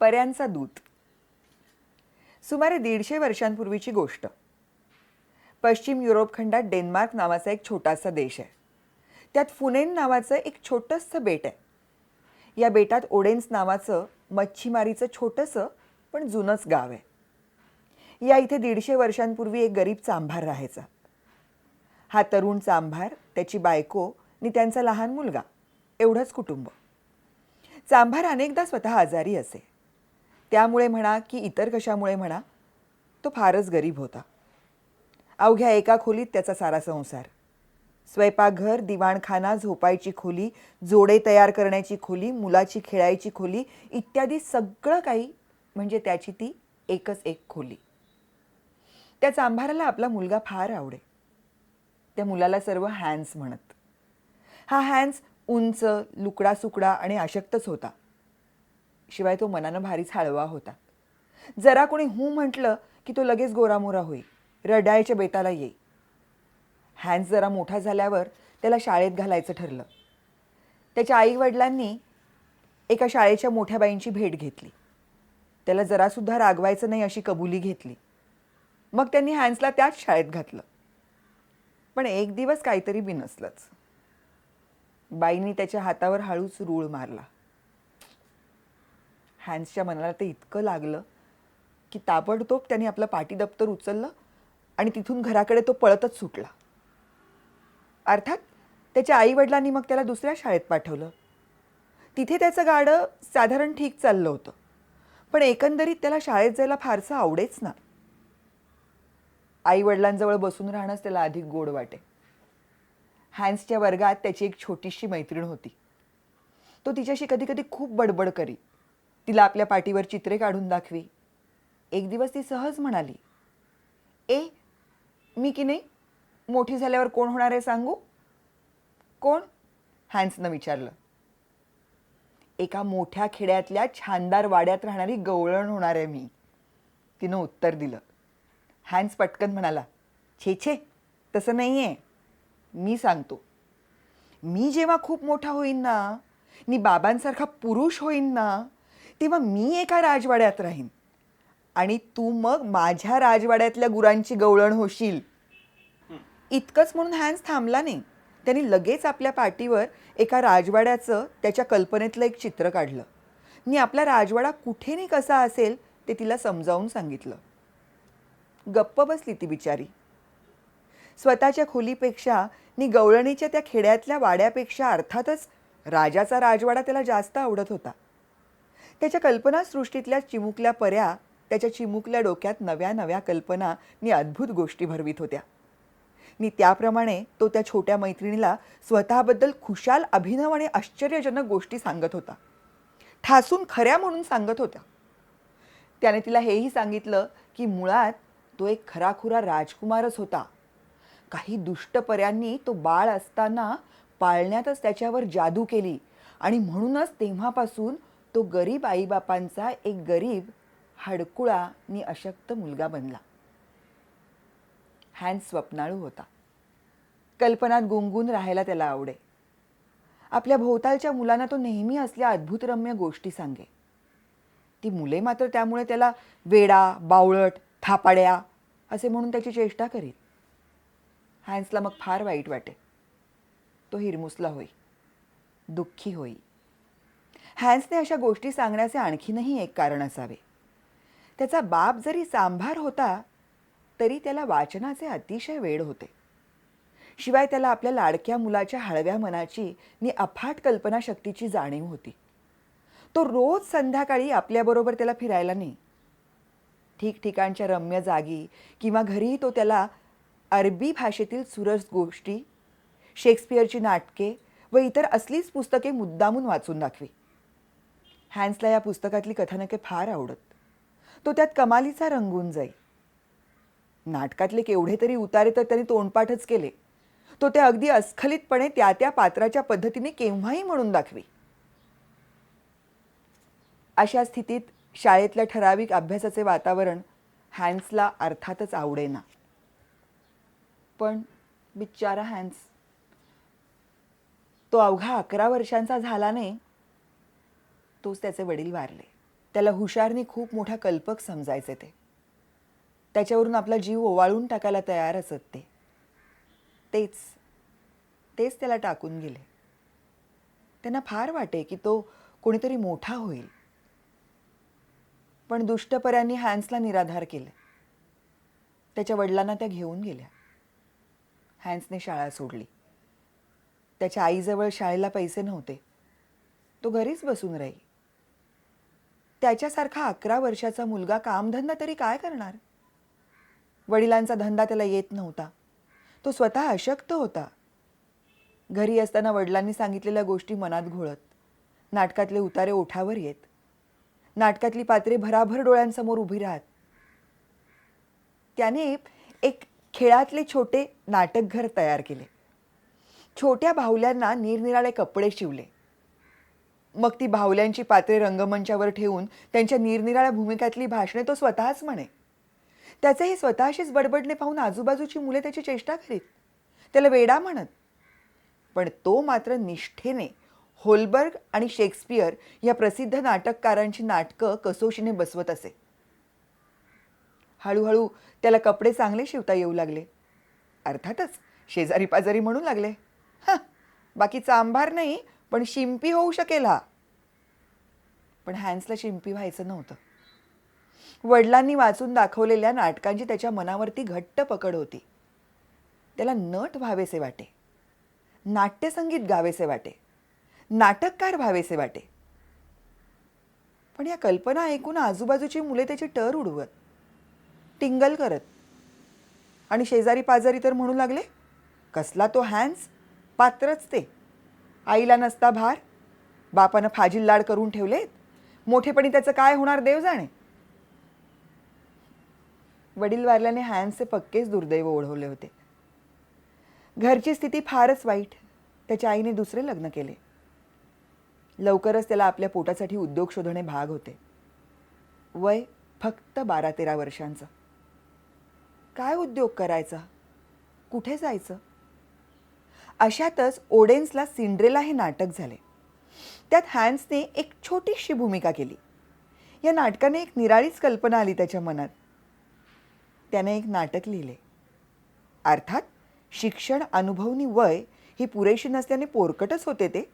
पर्यांचा दूत. सुमारे दीडशे वर्षांपूर्वीची गोष्ट. पश्चिम युरोप खंडात डेन्मार्क नावाचा एक छोटासा देश आहे. त्यात फुनेन नावाचं एक छोटंसं बेट आहे. या बेटात ओडेन्स नावाचं मच्छीमारीचं छोटंसं पण जुनंच गाव आहे. या इथे दीडशे वर्षांपूर्वी एक गरीब चांभार राहायचा. हा तरुण चांभार त्याची बायको आणि त्यांचा लहान मुलगा एवढंच कुटुंब. चांभार अनेकदा स्वतः आजारी असे. त्यामुळे म्हणा की इतर कशामुळे म्हणा तो फारच गरीब होता. अवघ्या एका खोलीत त्याचा सारा संसार. स्वयंपाकघर दिवाणखाना झोपायची खोली जोडे तयार करण्याची खोली मुलाची खेळायची खोली इत्यादी सगळं काही म्हणजे त्याची ती एकच एक खोली. त्या चांभाराला आपला मुलगा फार आवडे. त्या मुलाला सर्व हॅन्स म्हणत. हा हॅन्स उंच लुकडा सुकडा आणि अशक्तच होता. शिवाय तो मनानं भारीच हळवा होता. जरा कोणी हू म्हटलं की तो लगेच गोरामोरा होई रडायच्या बेताला येई हॅन्स जरा मोठा झाल्यावर त्याला शाळेत घालायचं ठरलं. त्याच्या आईवडिलांनी एका शाळेच्या मोठ्या बाईंची भेट घेतली. त्याला जरासुद्धा रागवायचं नाही अशी कबुली घेतली. मग त्यांनी हॅन्सला त्याच शाळेत घातलं. पण एक दिवस काहीतरी बिनसलंच. बाईंनी त्याच्या हातावर हळूच रूळ मारला. हॅन्सच्या मनाला ते इतकं लागलं की ताबडतोब त्याने आपलं पाटी दप्तर उचललं आणि तिथून घराकडे तो पळतच सुटला. अर्थात त्याच्या आईवडिलांनी मग त्याला दुसऱ्या शाळेत पाठवलं. तिथे त्याचं गाडं साधारण ठीक चाललं होतं. पण एकंदरीत त्याला शाळेत जायला फारसं आवडेच ना. आईवडिलांजवळ बसून राहणंच त्याला अधिक गोड वाटे. हॅन्सच्या वर्गात त्याची एक छोटीशी मैत्रीण होती. तो तिच्याशी कधी कधी खूप बडबड करी तिला आपल्या पाठीवर चित्रे काढून दाखवी. एक दिवस ती सहज म्हणाली ए मी की नाही? मोठी झाल्यावर कोण होणार आहे सांगू? कोण? हॅन्सनं विचारलं. एका मोठ्या खेड्यातल्या छानदार वाड्यात राहणारी गवळण होणार आहे मी. तिनं उत्तर दिलं. हॅन्स पटकन म्हणाला छे छे तसं नाही आहे मी सांगतो. मी जेव्हा खूप मोठा होईन ना मी बाबांसारखा पुरुष होईन ना तेव्हा मी एका राजवाड्यात राहीन. आणि तू मग माझ्या राजवाड्यातल्या गुरांची गवळण होशील. इतकंच म्हणून हॅन्स थांबला नाही. त्यांनी लगेच आपल्या पाठीवर एका राजवाड्याचं त्याच्या कल्पनेतलं एक चित्र काढलं. मी आपला राजवाडा कुठे नाही कसा असेल ते तिला समजावून सांगितलं. गप्प बसली ती बिचारी. स्वतःच्या खोलीपेक्षा नी गवळणीच्या त्या खेड्यातल्या वाड्यापेक्षा अर्थातच राजाचा राजवाडा त्याला जास्त आवडत होता. त्याच्या कल्पनासृष्टीतल्या चिमुकल्या पर्या त्याच्या चिमुकल्या डोक्यात नव्या नव्या कल्पना मी अद्भुत गोष्टी भरवीत होत्या. मी त्याप्रमाणे तो त्या छोट्या मैत्रिणीला स्वतःबद्दल खुशाल अभिनव आणि आश्चर्यजनक गोष्टी सांगत होता. ठासून खऱ्या म्हणून सांगत होता त्याने तिला हेही सांगितलं की मुळात तो एक खराखुरा राजकुमारच होता. काही दुष्टपर्यांनी तो बाळ असताना पाळण्यातच त्याच्यावर जादू केली आणि म्हणूनच तेव्हापासून तो गरीब आईबापांचा एक गरीब हडकुळा आणि अशक्त मुलगा बनला. हॅन्स स्वप्नाळू होता. कल्पनात गुंगून राहायला त्याला आवडे. आपल्या भोवतालच्या मुलांना तो नेहमी असल्या अद्भुतरम्य गोष्टी सांगे. ती मुले मात्र त्यामुळे त्याला वेडा बावळट थापाड्या असे म्हणून त्याची चेष्टा करीत. हॅन्सला मग फार वाईट वाटे. तो हिरमुसला होई. दुःखी होई. हॅन्सने अशा गोष्टी सांगण्याचे आणखीनही एक कारण असावे. त्याचा बाप जरी सांभार होता तरी त्याला वाचनाचे अतिशय वेड होते. शिवाय त्याला आपल्या लाडक्या मुलाच्या हळव्या मनाची नि अफाट कल्पनाशक्तीची जाणीव होती. तो रोज संध्याकाळी आपल्याबरोबर त्याला फिरायला नाही ठिकठिकाणच्या रम्य जागी किंवा घरीही तो त्याला अरबी भाषेतील सुरस गोष्टी शेक्सपियरची नाटके व इतर असलीच पुस्तके मुद्दामून वाचून दाखवी. हॅन्सला या पुस्तकातली कथानके फार आवडत. तो त्यात कमालीचा रंगून जाई. नाटकातले केवढे तरी उतारे तर त्यांनी तोंडपाठच केले. तो ते अगदी अस्खलितपणे त्या त्या पात्राच्या पद्धतीने केव्हाही म्हणून दाखवी. अशा स्थितीत शाळेतल्या ठराविक अभ्यासाचे वातावरण हॅन्सला अर्थातच आवडेना. पण बिचारा हॅन्स तो अवघा अकरा वर्षांचा झाला नाही तोच त्याचे वडील वारले. त्याला हुशारनी खूप मोठा कल्पक समजायचे ते. त्याच्यावरून आपला जीव ओवाळून टाकायला तयार असत ते. तेच तेच त्याला टाकून गेले. त्यांना फार वाटे की तो कोणीतरी मोठा होईल. पण दुष्टपऱ्यांनी हॅन्सला निराधार केले. त्याच्या वडिलांना त्या घेऊन गेल्या. हॅन्सने शाळा सोडली. त्याच्या आईजवळ शाळेला पैसे नव्हते. तो घरीच बसून राही त्याच्यासारखा अकरा वर्षाचा मुलगा कामधंदा तरी काय करणार? वडिलांचा धंदा त्याला येत नव्हता. तो स्वतः अशक्त होता. घरी असताना वडिलांनी सांगितलेल्या गोष्टी मनात घोळत. नाटकातले उतारे ओठावर येत. नाटकातली पात्रे भराभर डोळ्यांसमोर उभी राहत. त्याने एक खेळातले छोटे नाटकघर तयार केले. छोट्या बाहुल्यांना निरनिराळे कपडे शिवले. मग ती बाहुल्यांची पात्रे रंगमंचावर ठेवून त्यांच्या निरनिराळ्या भूमिकातली भाषणे तो स्वतःच म्हणे. त्याचे हे स्वतःशीच बडबडणे पाहून आजूबाजूची मुले त्याची चेष्टा करीत. त्याला वेडा म्हणत. पण तो मात्र निष्ठेने होलबर्ग आणि शेक्सपियर या प्रसिद्ध नाटककारांची नाटकं कसोशीने बसवत असे. हळूहळू त्याला कपडे चांगले शिवता येऊ लागले. अर्थातच शेजारी पाजारी म्हणू लागले. हां बाकीचा आंभार नाही पण शिंपी होऊ शकेल हा. पण हॅन्सला शिंपी व्हायचं नव्हतं. वडिलांनी वाचून दाखवलेल्या नाटकांची त्याच्या मनावरती घट्ट पकड होती. त्याला नट व्हावेसे वाटे. नाट्यसंगीत गावेसे वाटे. नाटककार व्हावेसे वाटे. पण या कल्पना ऐकून आजूबाजूची मुले त्याची टर उडवत. टिंगल करत. आणि शेजारी पाजारी तर म्हणू लागले कसला तो हॅन्स? पात्रच ते. आईला नसता भार. बापानं फाजील लाड करून ठेवलेत. मोठेपणी त्याचं काय होणार देव जाणे वडील वारल्याने हॅन्सचे पक्केच दुर्दैव ओढवले होते. घरची स्थिती फारच वाईट. त्याच्या आईने दुसरे लग्न केले. लवकरच त्याला आपल्या पोटासाठी उद्योग शोधणे भाग होते. वय फक्त बारा तेरा वर्षांचं. काय उद्योग करायचा? कुठे जायचं? अशातच ओडेन्सला सिंड्रेला हे नाटक झाले. त्यात हॅन्सने एक छोटीशी भूमिका केली. या नाटकाने एक निराळीच कल्पना आली त्याच्या मनात. त्याने एक नाटक लिहिले. अर्थात शिक्षण अनुभवनी वय ही पुरेशी नसल्याने पोरकटच होते ते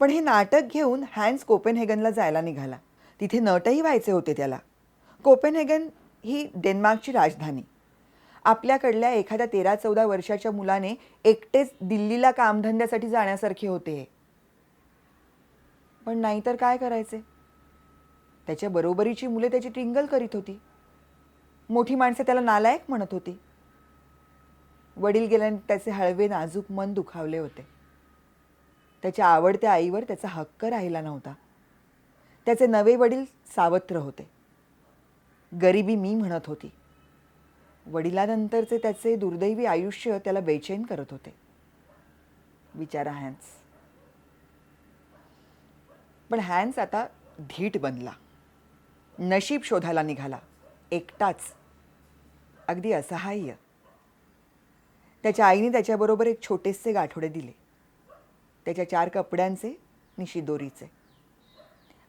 पण हे नाटक घेऊन हॅन्स कोपेनहेगनला जायला निघाला. तिथे नटही व्हायचे होते त्याला. कोपेनहेगन ही डेन्मार्कची राजधानी. आपल्याकडल्या एखाद्या तेरा चौदा वर्षाच्या मुलाने एकटेच दिल्लीला कामधंद्यासाठी जाण्यासारखे होते. हे. पण नाहीतर काय करायचे? त्याच्या बरोबरीची मुले त्याची टिंगल करीत होती. मोठी माणसे त्याला नालायक म्हणत होती. वडील गेल्याने त्याचे हळवे नाजूक मन दुखावले होते. त्याच्या आवडत्या आईवर त्याचा हक्क राहिला नव्हता. त्याचे नवे वडील सावत्र होते. गरिबी मी म्हणत होती. वडिलानंतरचे त्याचे दुर्दैवी आयुष्य त्याला बेचैन करत होते. विचारा हॅन्स पण हॅन्स आता धीट बनला. नशीब शोधायला निघाला. एकटाच. अगदी असहाय्य. त्याच्या आईने त्याच्याबरोबर एक छोटेसे गाठोडे दिले. त्याच्या चार कपड्यांचे निशिदोरीचे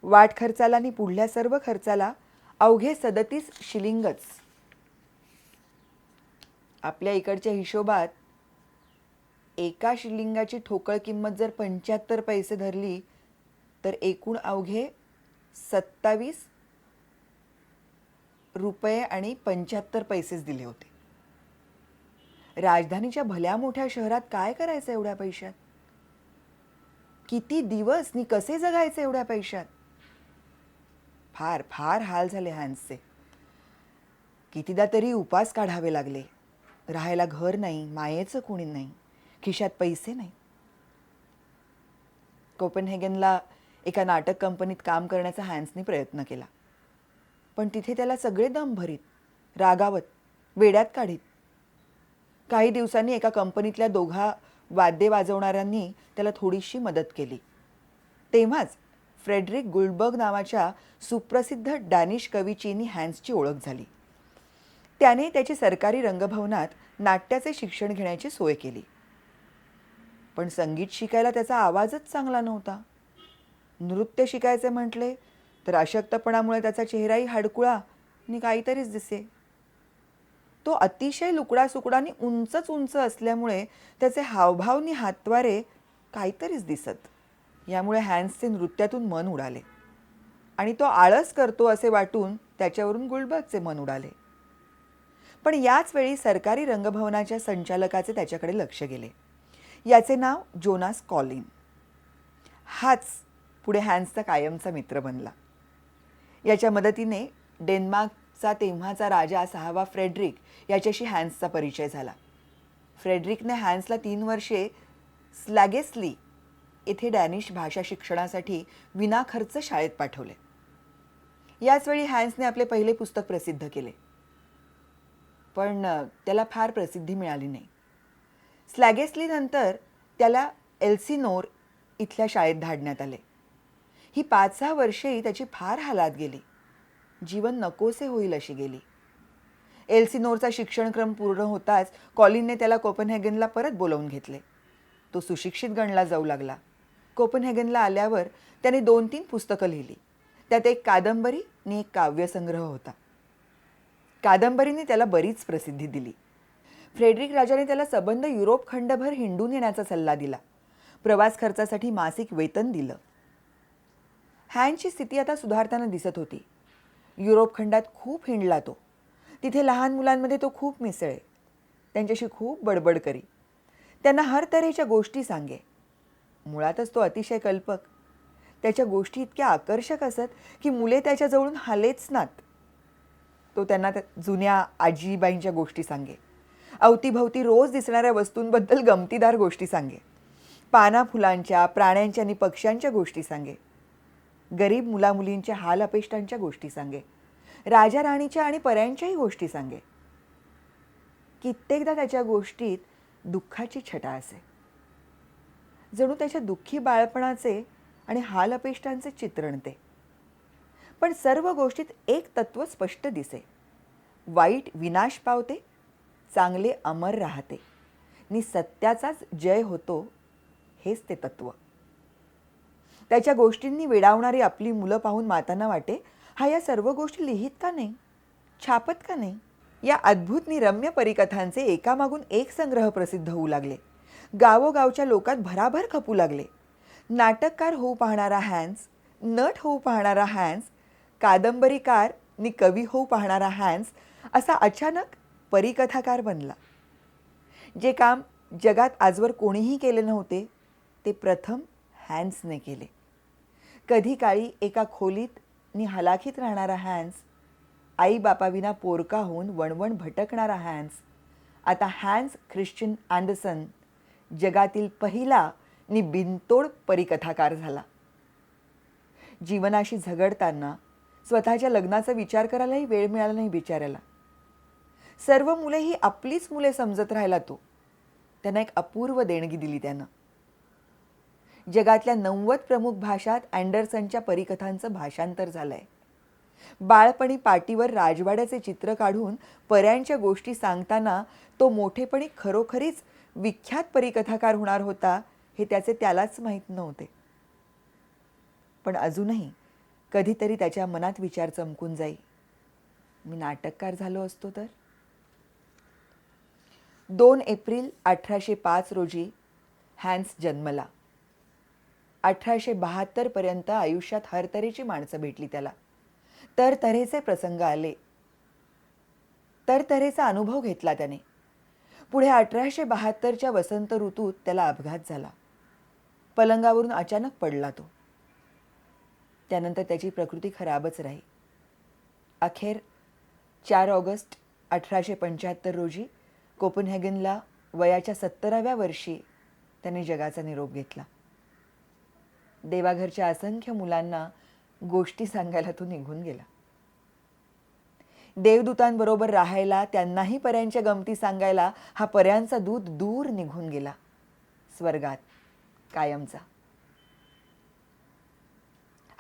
वाट खर्चाला आणि पुढल्या सर्व खर्चाला अवघे सदतीस शिलिंगच आपल्या इकडच्या हिशोबात एका शिलिंगाची ठोकळ किंमत जर पंच्याहत्तर पैसे धरली तर एकूण अवघे सत्तावीस रुपये आणि पंच्याहत्तर पैसेच दिले होते. राजधानीच्या भल्या मोठ्या शहरात काय करायचं एवढ्या पैशात? किती दिवस नी कसे जगायचे एवढ्या पैशात? फार फार हाल झाले हॅन्सचे कितीदा तरी उपास काढावे लागले. राहायला घर नाही मायेचं कोणी नाही खिशात पैसे नाही. कोपनहेगनला एका नाटक कंपनीत काम करण्याचा हॅन्सने प्रयत्न केला. पण तिथे त्याला सगळे दम भरीत रागावत वेड्यात काढीत. काही दिवसांनी एका कंपनीतल्या दोघा वाद्य वाजवणाऱ्यांनी त्याला थोडीशी मदत केली. तेव्हाच फ्रेडरिक गुलबर्ग नावाच्या सुप्रसिद्ध डॅनिश कवीचीनी हॅन्सची ओळख झाली. त्याने त्याची सरकारी रंगभवनात नाट्याचे शिक्षण घेण्याची सोय केली. पण संगीत शिकायला त्याचा आवाजच चांगला नव्हता. नृत्य शिकायचे म्हटले तर अशक्तपणामुळे त्याचा चेहराही हाडकुळा आणि काहीतरीच दिसे. तो अतिशय लुकडा आणि उंचच उंच असल्यामुळे त्याचे हावभावनी हातवारे काहीतरीच दिसत. यामुळे हॅन्सचे नृत्यातून मन उडाले. आणि तो आळस करतो असे वाटून त्याच्यावरून गुलबर्गचे मन उडाले. पण याच वेळी सरकारी रंगभवनाच्या संचालकाचे त्याच्याकडे लक्ष गेले. याचे नाव जोनास कॉलिन. हाच पुढे हॅन्सचा कायमचा मित्र बनला. याच्या मदतीने डेन्मार्कचा तेव्हाचा राजा सहावा फ्रेडरिक याच्याशी हॅन्सचा परिचय झाला. फ्रेडरिकने हॅन्सला तीन वर्षे स्लॅगेस्ली येथे डॅनिश भाषा शिक्षणासाठी विनाखर्च शाळेत पाठवले. याचवेळी हॅन्सने आपले पहिले पुस्तक प्रसिद्ध केले. पण त्याला फार प्रसिद्धी मिळाली नाही. स्लॅगेस्ली नंतर त्याला एल्सिनोर इथल्या शाळेत धाडण्यात आले. ही पाच सहा वर्षेही त्याची फार हालात गेली. जीवन नकोसे होईल अशी गेली. एल्सिनोरचा शिक्षणक्रम पूर्ण होताच कॉलिनने त्याला कोपनहॅगनला परत बोलावून घेतले. तो सुशिक्षित गणला जाऊ लागला. कोपनहॅगनला आल्यावर त्याने दोन तीन पुस्तकं लिहिली. त्यात एक कादंबरी आणि एक काव्यसंग्रह होता. कादंबरीने त्याला बरीच प्रसिद्धी दिली. फ्रेडरिक राजाने त्याला सबंध युरोप खंडभर हिंडून येण्याचा सल्ला दिला. प्रवास खर्चासाठी मासिक वेतन दिलं. हॅनची स्थिती आता सुधारताना दिसत होती. युरोप खंडात खूप हिंडला तो. तिथे लहान मुलांमध्ये तो खूप मिसळे. त्यांच्याशी खूप बडबड करी. त्यांना हर तऱ्हेच्या गोष्टी सांगे. मुळातच तो अतिशय कल्पक. त्याच्या गोष्टी इतक्या आकर्षक असत की मुले त्याच्याजवळून हालेच नात. तो त्यांना जुन्या आजीबाईंच्या गोष्टी सांगे. अवतीभवती रोज दिसणाऱ्या वस्तूंबद्दल गमतीदार गोष्टी सांगे. पाना फुलांच्या प्राण्यांच्या आणि पक्ष्यांच्या गोष्टी सांगे. गरीब मुलामुलींच्या हाल अपेष्टांच्या गोष्टी सांगे. राजा राणीच्या आणि पर्यांच्याही गोष्टी सांगे. कित्येकदा त्याच्या गोष्टीत दुःखाची छटा असे. जणू त्याच्या दुःखी बाळपणाचे आणि हाल अपेष्टांचे चित्रण ते. पण सर्व गोष्टीत एक तत्व स्पष्ट दिसे. वाईट विनाश पावते चांगले अमर राहते. नि सत्याचाच जय होतो हेच ते तत्व. त्याच्या गोष्टींनी वेडावणारी आपली मुलं पाहून मातांना वाटे हा या सर्व गोष्टी लिहित का नाही? छापत का नाही? या अद्भुत निरम्य परिकथांचे एकामागून एक संग्रह प्रसिद्ध होऊ लागले. गावोगावच्या लोकात भराभर खपू लागले. नाटककार होऊ पाहणारा हॅन्स नट होऊ पाहणारा हॅन्स कादंबरीकार नि कवी होऊ पाहणारा हॅन्स असा अचानक परिकथाकार बनला. जे काम जगात आजवर कोणीही केले नव्हते ते प्रथम हॅन्सने केले. कधी काळी एका खोलीत नि हलाखीत राहणारा हॅन्स आईबापाविना पोरका होऊन वणवण भटकणारा हॅन्स आता हॅन्स ख्रिश्चन अँडरसन जगातील पहिला नि बिनतोड परिकथाकार झाला. जीवनाशी झगडताना स्वतःच्या लग्नाचा विचार करायलाही वेळ मिळाला नाही बिचाऱ्याला. सर्व मुले ही आपलीच मुले समजत राहिला तो. त्यांना एक अपूर्व देणगी दिली त्यानं. जगातल्या नव्वद प्रमुख भाषात अँडरसनच्या परिकथांचं भाषांतर झालंय. बाळपणी पाटीवर राजवाड्याचे चित्र काढून पर्यांच्या गोष्टी सांगताना तो मोठेपणी खरोखरीच विख्यात परिकथाकार होणार होता हे त्याचे त्यालाच माहीत नव्हते. पण अजूनही कधीतरी त्याच्या मनात विचार चमकून जाई. मी नाटककार झालो असतो तर? दोन एप्रिल अठराशे पाच रोजी हॅन्स जन्मला. अठराशे बहात्तरपर्यंत आयुष्यात हरतऱ्हेची माणसं भेटली त्याला. तर तऱ्हेचे प्रसंग आले. तर तऱ्हेचा अनुभव घेतला त्याने. पुढे अठराशे बहात्तरच्या वसंत ऋतूत त्याला अपघात झाला. पलंगावरून अचानक पडला तो. त्यानंतर त्याची प्रकृती खराबच राही. अखेर चार ऑगस्ट अठराशे पंच्याहत्तर रोजी कोपनहॅगनला वयाच्या सत्तराव्या वर्षी त्यांनी जगाचा निरोप घेतला. देवाघरच्या असंख्य मुलांना गोष्टी सांगायला तो निघून गेला. देवदूतांबरोबर राहायला त्यांनाही पर्यांच्या गमती सांगायला हा पर्यांचा दूत दूर निघून गेला. स्वर्गात कायमचा.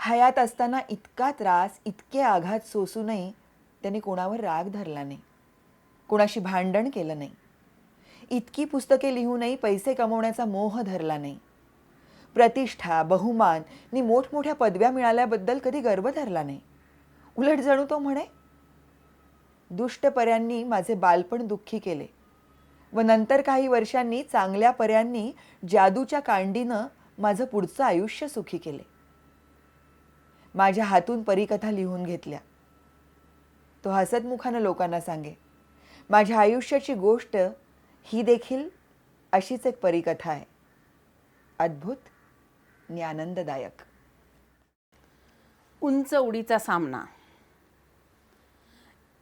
हयात असताना इतका त्रास इतके आघात सोसूनही त्याने कोणावर राग धरला नाही. कोणाशी भांडण केलं नाही. इतकी पुस्तके लिहूनही पैसे कमवण्याचा मोह धरला नाही. प्रतिष्ठा बहुमान नि मोठमोठ्या पदव्या मिळाल्याबद्दल कधी गर्व धरला नाही. उलट जणू तो म्हणे दुष्ट पर्यांनी माझे बालपण दुःखी केले. व नंतर काही वर्षांनी चांगल्या पर्यांनी जादूच्या कांडीनं माझं पुढचं आयुष्य सुखी केले. माझ्या हातून परिकथा लिहून घेतल्या. तो हसतमुखानं लोकांना सांगे माझ्या आयुष्याची गोष्ट ही देखील अशीच एक परिकथा आहे. अद्भुत आणि आनंददायक उंच उडीचा सामना.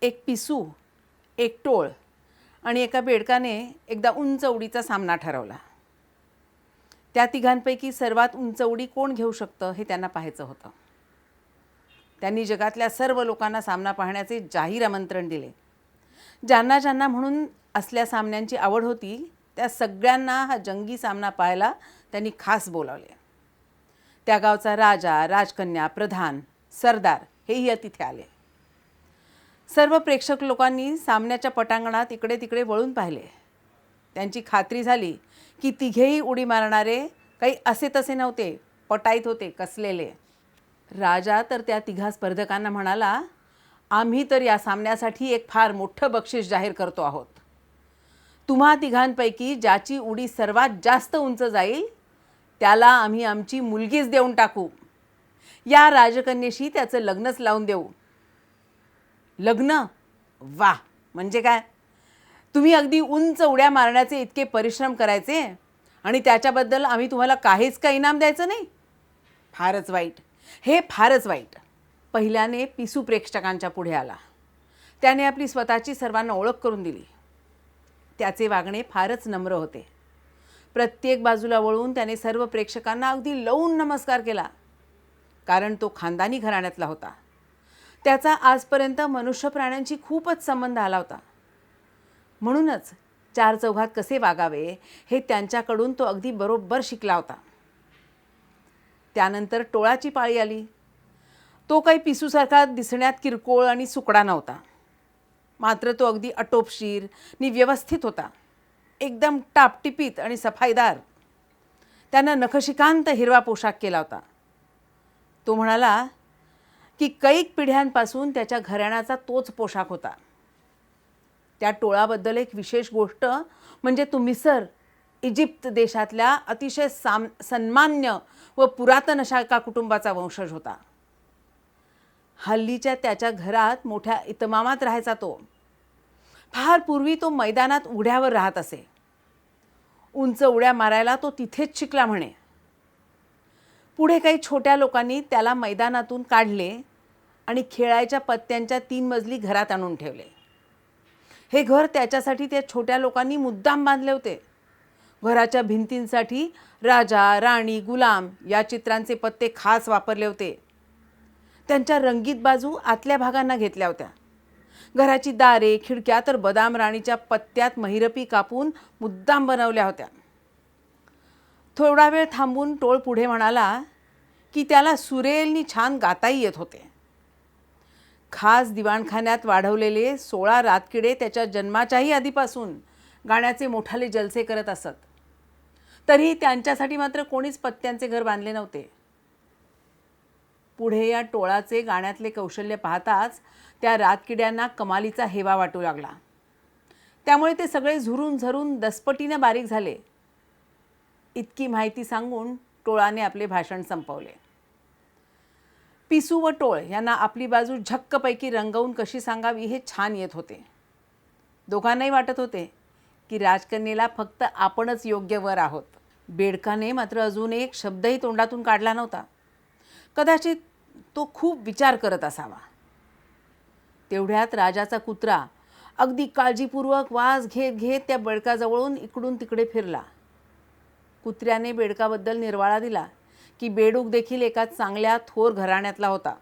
एक पिसू एक टोळ आणि एका बेडकाने एकदा उंच उडीचा सामना ठरवला. त्या तिघांपैकी सर्वात उंच उडी कोण घेऊ शकतं हे त्यांना पाहायचं होतं. त्यांनी जगातल्या सर्व लोकांना सामना पाहण्याचे जाहीर आमंत्रण दिले. ज्यांना ज्यांना म्हणून असल्या सामन्यांची आवड होती त्या सगळ्यांना हा जंगी सामना पाहायला त्यांनी खास बोलावले. त्या गावचा राजा राजकन्या प्रधान सरदार हेही तिथे आले. सर्व प्रेक्षक लोकांनी सामन्याच्या पटांगणात इकडे तिकडे वळून पाहिले. त्यांची खात्री झाली की तिघेही उडी मारणारे काही असे तसे नव्हते पटाईत होते कसलेले. राजा तर त्या तिघा स्पर्धकांना म्हणाला आम्ही तर या सामन्यासाठी एक फार मोठं बक्षीस जाहीर करतो आहोत. तुम्हा तिघांपैकी ज्याची उडी सर्वात जास्त उंच जाईल त्याला आम्ही आमची मुलगीच देऊन टाकू. या राजकन्येशी त्याचं लग्नच लावून देऊ. लग्न? वा म्हणजे काय? तुम्ही अगदी उंच उड्या मारण्याचे इतके परिश्रम करायचे आणि त्याच्याबद्दल आम्ही तुम्हाला काहीच का इनाम द्यायचं नाही? फारच वाईट. हे फारच वाईट. पहिल्याने पिसू प्रेक्षकांच्या पुढे आला. त्याने आपली स्वतःची सर्वांना ओळख करून दिली. त्याचे वागणे फारच नम्र होते. प्रत्येक बाजूला वळून त्याने सर्व प्रेक्षकांना अगदी लवून नमस्कार केला. कारण तो खानदानी घराण्यातला होता. त्याचा आजपर्यंत मनुष्य प्राण्यांशी खूपच संबंध आला होता. म्हणूनच चार चौघात कसे वागावे हे त्यांच्याकडून तो अगदी बरोबर शिकला होता. त्यानंतर टोळाची पाळी आली. तो काही पिसूसारखा दिसण्यात किरकोळ आणि सुकडा नव्हता. मात्र तो अगदी अटोपशीर नि व्यवस्थित होता. एकदम टापटिपीत आणि सफाईदार. त्यानं नखशिकांत हिरवा पोशाख केला होता. तो म्हणाला की कैक पिढ्यांपासून त्याच्या घराण्याचा तोच पोशाख होता. त्या टोळाबद्दल एक विशेष गोष्ट म्हणजे तो मिसर इजिप्त देशातल्या अतिशय साम सन्मान्य व पुरातन अशा एका कुटुंबाचा वंशज होता. हल्लीच्या त्याच्या घरात मोठ्या इतमामात राहायचा तो. फार पूर्वी तो मैदानात उघड्यावर राहत असे. उंच उड्या मारायला तो तिथेच शिकला म्हणे. पुढे काही छोट्या लोकांनी त्याला मैदानातून काढले आणि खेळायच्या पत्त्यांच्या तीन मजली घरात आणून ठेवले. हे घर त्याच्यासाठी त्या छोट्या लोकांनी मुद्दाम बांधले होते. घराच्या भिंतींसाठी राजा राणी गुलाम या चित्रांचे पत्ते खास वापरले होते. त्यांच्या रंगीत बाजू आतल्या भागांना घेतल्या होत्या. घराची दारे खिडक्या तर बदाम राणीच्या पत्त्यात महिरपी कापून मुद्दाम बनवल्या होत्या. थोडा वेळ थांबून टोळ पुढे म्हणाला की त्याला सुरेलनी छान गाताही येत होते. खास दिवाणखान्यात वाढवलेले सोळा रातकिडे त्याच्या जन्माच्याही आधीपासून गाण्याचे मोठाले जलसे करत असत. तरीही त्यांच्यासाठी मात्र कोणीच पत्त्यांचे घर बांधले नव्हते. पुढे या टोळाचे गाण्यातले कौशल्य पाहताच त्या रातकिड्यांना कमालीचा हेवा वाटू लागला. त्यामुळे ते सगळे झुरून झरून दसपटीनं बारीक झाले. इतकी माहिती सांगून टोळाने आपले भाषण संपवले. पिसू व टोळ यांना आपली बाजू झक्कपैकी रंगवून कशी सांगावी हे छान येत होते. दोघांनाही वाटत होते. की राजकन्येला फक्त आपणच योग्य वर आहोत. बेडकाने मात्र अजून एक शब्दही तोंडातून काढला नव्हता. कदाचित तो खूप विचार करत असावा. तेवढ्यात राजाचा कुत्रा अगदी काळजीपूर्वक वास घेत घेत त्या बेडकाजवळून इकडून तिकडे फिरला. कुत्र्याने बेडकाबद्दल निर्वाळा दिला की बेडूक देखील एका चांगल्या थोर घराण्यातला होता.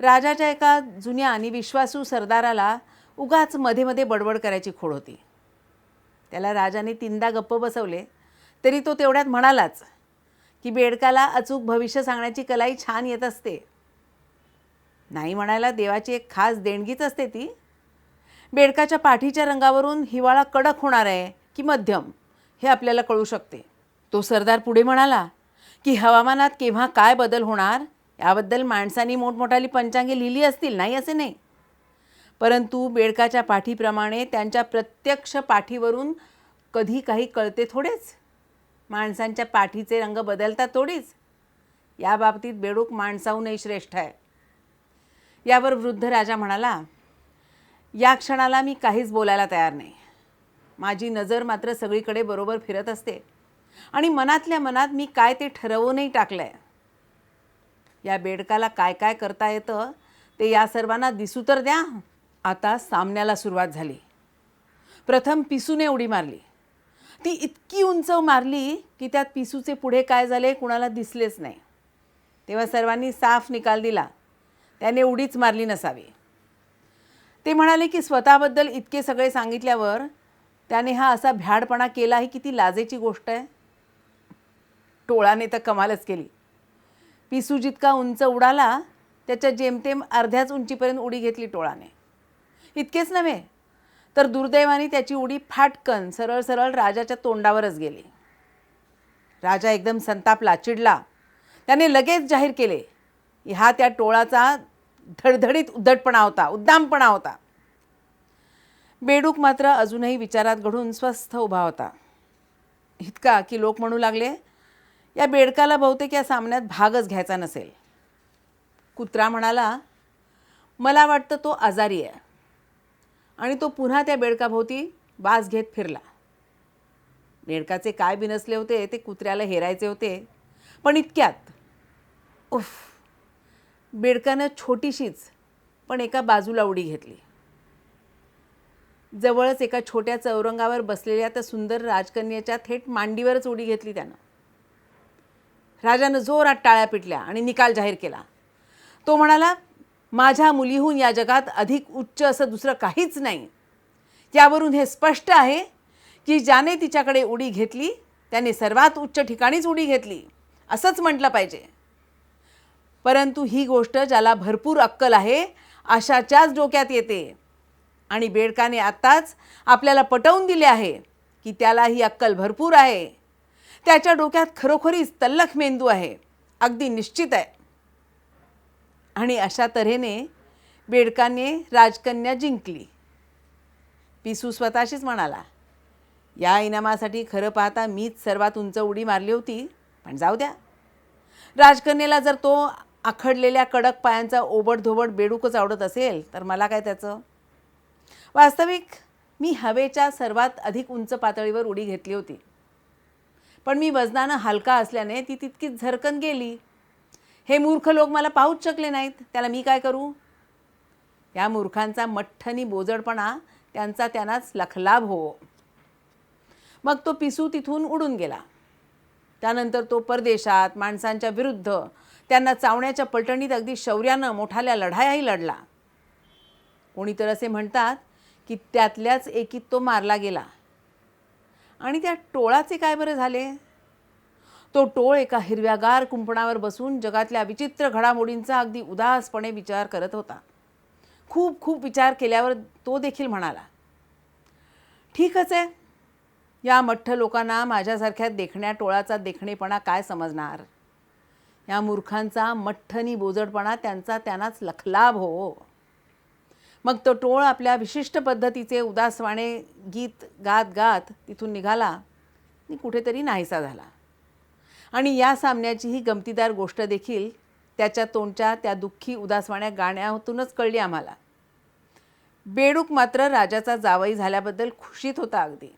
राजाच्या एका जुन्या आणि विश्वासू सरदाराला उगाच मध्ये मध्ये बडबड करायची खोड होती. त्याला राजाने तीनदा गप्प बसवले तरी तो तेवढ्यात म्हणालाच की बेडकाला अचूक भविष्य सांगण्याची कलाही छान येत असते. नाही म्हणायला देवाची एक खास देणगीच असते ती. बेडकाच्या पाठीच्या रंगावरून हिवाळा कडक होणार आहे की मध्यम हे आपल्याला कळू शकते. तो सरदार पुढे म्हणाला की हवामानात केव्हा काय बदल होणार याबद्दल माणसांनी मोठमोठाली पंचांगे लिहिली असतील नाही असे नाही. परंतु बेडकाच्या पाठीप्रमाणे त्यांच्या प्रत्यक्ष पाठीवरून कधी काही कळते थोडेच? माणसांच्या पाठीचे रंग बदलतात थोडीच? या बाबतीत बेडूक माणसाहूनही श्रेष्ठ आहे. यावर वृद्ध राजा म्हणाला या क्षणाला मी काहीच बोलायला तयार नाही. माझी नजर मात्र सगळीकडे बरोबर फिरत असते आणि मनातल्या मनात मी काय ते ठरवूनही टाकलं आहे या बेडकाला काय काय करता येतं ते या सर्वांना दिसू तर द्या. आता सामन्याला सुरुवात झाली. प्रथम पिसूने उडी मारली. ती इतकी उंच मारली की त्यात पिसूचे पुढे काय झाले कुणाला दिसलेच नाही. तेव्हा सर्वांनी साफ निकाल दिला. त्याने उडीच मारली नसावी. ते म्हणाले की स्वतःबद्दल इतके सगळे सांगितल्यावर त्याने हा असा भ्याडपणा केला ही किती लाजेची गोष्ट आहे. टोळाने तर कमालच केली. पिसू जितका उंच उडाला त्याच्या जेमतेम अर्ध्याच उंचीपर्यंत उडी घेतली टोळाने. इतकेच नव्हे तर दुर्दैवाने त्याची उडी फाटकन सरळ सरळ राजाच्या तोंडावरच गेली. राजा एकदम संतापला चिडला. त्याने लगेच जाहीर केले ह्या हा त्या टोळाचा धडधडीत उद्धटपणा होता उद्दामपणा होता. बेडूक मात्र अजूनही विचारात घडून स्वस्थ उभा होता. इतका की लोक म्हणू लागले या बेडकाला बहुतेक या सामन्यात भागच घ्यायचा नसेल. कुत्रा म्हणाला मला वाटतं तो आजारी आहे. आणि तो पुन्हा त्या बेडकाभोवती बाज घेत फिरला. बेडकाचे काय बिनसले होते ते कुत्र्याला हेरायचे होते पण इतक्यात उफ बेडकानं छोटीशीच पण एका बाजूला उडी घेतली. जवळच एका छोट्या चौरंगावर बसलेल्या त्या सुंदर राजकन्याच्या थेट मांडीवरच उडी घेतली त्यानं. राजानं जोरात टाळ्या पिटल्या आणि निकाल जाहीर केला. तो म्हणाला माझ्या मुलीहून या जगात अधिक उच्च असं दुसरं काहीच नाही. यावरून हे स्पष्ट आहे की ज्याने तिच्याकडे उडी घेतली त्याने सर्वात उच्च ठिकाणीच उडी घेतली असंच म्हटलं पाहिजे. परंतु ही गोष्ट ज्याला भरपूर अक्कल आहे अशाच्याच डोक्यात येते. आणि बेडकाने आत्ताच आपल्याला पटवून दिले आहे की त्याला ही अक्कल भरपूर आहे. त्याच्या डोक्यात खरोखरीच तल्लख मेंदू आहे. अगदी निश्चित आहे. आणि अशा तऱ्हेने बेडकाने राजकन्या जिंकली. पिसू स्वतःशीच म्हणाला या इनामासाठी खरं पाहता मीच सर्वात उंच उडी मारली होती पण जाऊ द्या. राजकन्येला जर तो आखडलेल्या कडक पायांचा ओबडधोबड बेडूकच आवडत असेल तर मला काय त्याचं? वास्तविक मी हवेच्या सर्वात अधिक उंच पातळीवर उडी घेतली होती. पण मी वजनानं हलका असल्याने ती तितकीच झरकन गेली. हे मूर्ख लोक मला पाहूच शकले नाहीत. त्याला मी काय करू? या मूर्खांचा मठ्ठनी बोजडपणा त्यांचा त्यांनाच लखलाभ हो. मग तो पिसू तिथून उडून गेला. त्यानंतर तो परदेशात माणसांच्या विरुद्ध त्यांना चावण्याच्या पलटणीत अगदी शौर्यानं मोठाल्या लढायाही लढला. कोणी तर असे म्हणतात की त्यातल्याच एकीत तो मारला गेला. आणि त्या टोळाचे काय बरं झाले? तो टोळ एका हिरव्यागार कुंपणावर बसून जगातल्या विचित्र घडामोडींचा अगदी उदासपणे विचार करत होता. खूप खूप विचार केल्यावर तो देखील म्हणाला ठीकच आहे. या मठ्ठ लोकांना माझ्यासारख्या देखण्या टोळाचा देखणेपणा काय समजणार? या मूर्खांचा मठ्ठनी बोजडपणा त्यांचा त्यांनाच लखलाभ हो. मग तो टोळ आपल्या विशिष्ट पद्धतीचे उदासवाणे गीत गात गात तिथून निघाला आणि कुठेतरी नाहीसा झाला. आणि या सामन्याची ही गमतीदार गोष्ट देखील त्याच्या तोंडच्या त्या दुःखी उदासवाण्या गाण्यातूनच कळली आम्हाला. बेडूक मात्र राजाचा जावई झाल्याबद्दल खुशीत होता अगदी.